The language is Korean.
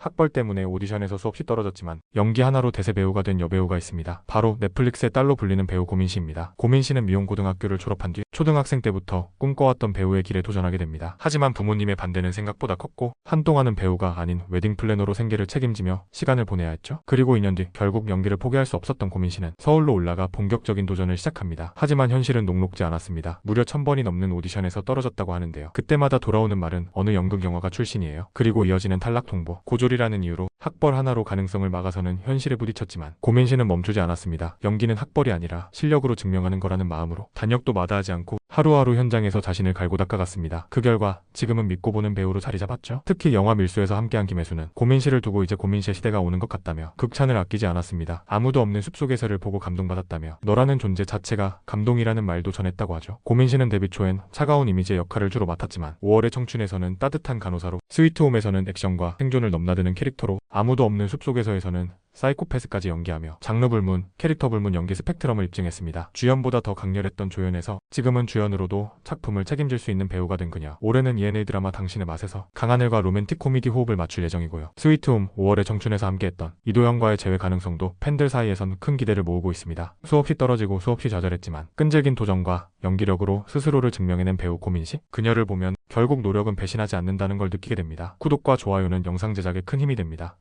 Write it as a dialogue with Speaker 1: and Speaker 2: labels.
Speaker 1: 학벌 때문에 오디션에서 수없이 떨어졌지만 연기 하나로 대세 배우가 된 여배우가 있습니다. 바로 넷플릭스의 딸로 불리는 배우 고민 씨입니다. 고민 씨는 미용고등학교를 졸업한 뒤 초등학생 때부터 꿈꿔왔던 배우의 길에 도전하게 됩니다. 하지만 부모님의 반대는 생각보다 컸고 한동안은 배우가 아닌 웨딩 플래너로 생계를 책임지며 시간을 보내야 했죠. 그리고 2년 뒤 결국 연기를 포기할 수 없었던 고민 씨는 서울로 올라가 본격적인 도전을 시작합니다. 하지만 현실은 녹록지 않았습니다. 무려 1000번이 넘는 오디션에서 떨어졌다고 하는데요. 그때마다 돌아오는 말은 어느 연극 영화가 출신이에요. 그리고 이어지는 탈락 통보, 고 졸이라는 이유로 학벌 하나로 가능성을 막아서는 현실에 부딪혔지만 고민 씨는 멈추지 않았습니다. 연기는 학벌이 아니라 실력으로 증명하는 거라는 마음으로 단역도 마다하지 않고 하루하루 현장에서 자신을 갈고 닦아갔습니다. 그 결과 지금은 믿고 보는 배우로 자리 잡았죠. 특히 영화 밀수에서 함께한 김혜수는 고민 씨를 두고 이제 고민 씨의 시대가 오는 것 같다며 극찬을 아끼지 않았습니다. 아무도 없는 숲속에서를 보고 감동받았다며 너라는 존재 자체가 감동이라는 말도 전했다고 하죠. 고민 씨는 데뷔 초엔 차가운 이미지의 역할을 주로 맡았지만 5월의 청춘에서는 따뜻한 간호사로 스위트홈에서는 액션과 생존을 넘나드는 캐릭터로 아무도 없는 숲속에서에서는 사이코패스까지 연기하며 장르 불문, 캐릭터 불문 연기 스펙트럼을 입증했습니다. 주연보다 더 강렬했던 조연에서 지금은 주연으로도 작품을 책임질 수 있는 배우가 된 그녀. 올해는 ENA 드라마 당신의 맛에서 강하늘과 로맨틱 코미디 호흡을 맞출 예정이고요. 스위트홈 5월의 청춘에서 함께했던 이도현과의 재회 가능성도 팬들 사이에선 큰 기대를 모으고 있습니다. 수없이 떨어지고 수없이 좌절했지만 끈질긴 도전과 연기력으로 스스로를 증명해낸 배우 고민씨? 그녀를 보면 결국 노력은 배신하지 않는다는 걸 느끼게 됩니다. 구독과 좋아요는 영상 제작에 큰 힘이 됩니다.